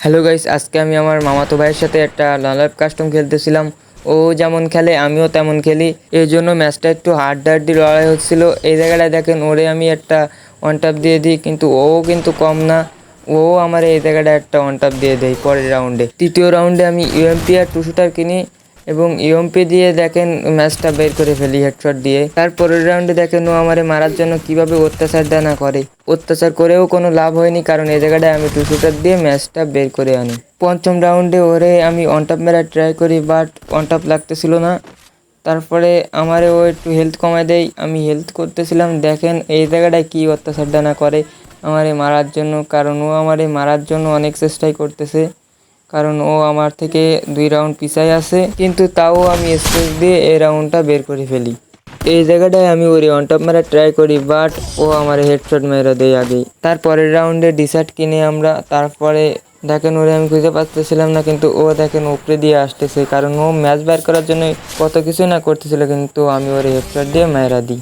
Hello guys আজকে আমি আমার মামাতো ভাইয়ের সাথে একটা লাইভ কাস্টম খেলতেছিলাম। ও যেমন খেলে, আমিও তেমন খেলি। এই জন্য ম্যাচটা একটু হার্ড হার্ডি লড়াই হচ্ছিল। এই জায়গাটায় দেখেন, ওরে আমি একটা ওয়ান টাপ দিয়ে দিই, কিন্তু ও কিন্তু কম না। ও আমার এই জায়গাটা একটা ওয়ান টাপ দিয়ে দেয় পরের রাউন্ডে তৃতীয় রাউন্ডে আমি ইউএমপি আর টু শুটার কিনি। এবং ইউএমপি দিয়ে দেখেন ম্যাচটা বের করে ফেলি হেডশট দিয়ে। তারপরের রাউন্ডে দেখেন ও আমারে মারার জন্য কীভাবে অত্যাচার দেয় না করে। অত্যাচার করেও কোনো লাভ হয়নি কারণ এই জায়গাটায় আমি টু শুটার দিয়ে ম্যাচটা বের করে আনি। পঞ্চম রাউন্ডে ওরে আমি অনটাপ মেরা ট্রাই করি বাট অনটাপ লাগতেছিল না। তারপরে আমারে ও একটু হেলথ কমায় দেয়, আমি হেলথ করতেছিলাম, দেখেন এই জায়গাটায় কী অত্যাচারটা না করে আমারে মারার জন্য। কারণ ও আমারে মারার জন্য অনেক চেষ্টাই করতেছে। কারণ ও আমার থেকে দুই রাউন্ড পিছায় আছে। কিন্তু তাও আমি স্পেস দিয়ে এই রাউন্ডটা বের করে ফেলি। এই জায়গাটায় আমি ওর অন টপ মারা ট্রাই করি বাট ও আমার হেডশট মেরে দেয় আগেই। তারপরের রাউন্ডে ডিসার্ট কিনে আমরা, তারপরে দেখেন ওরে আমি খুঁজে পাচ্তেছিলাম না, কিন্তু ও দেখেন উপরে দিয়ে আসতেছে। কারণ ও ম্যাচ বের করার জন্য কত কিছু না করতেছিল, কিন্তু আমি ওর হেডশট দিয়ে মেরা দিই।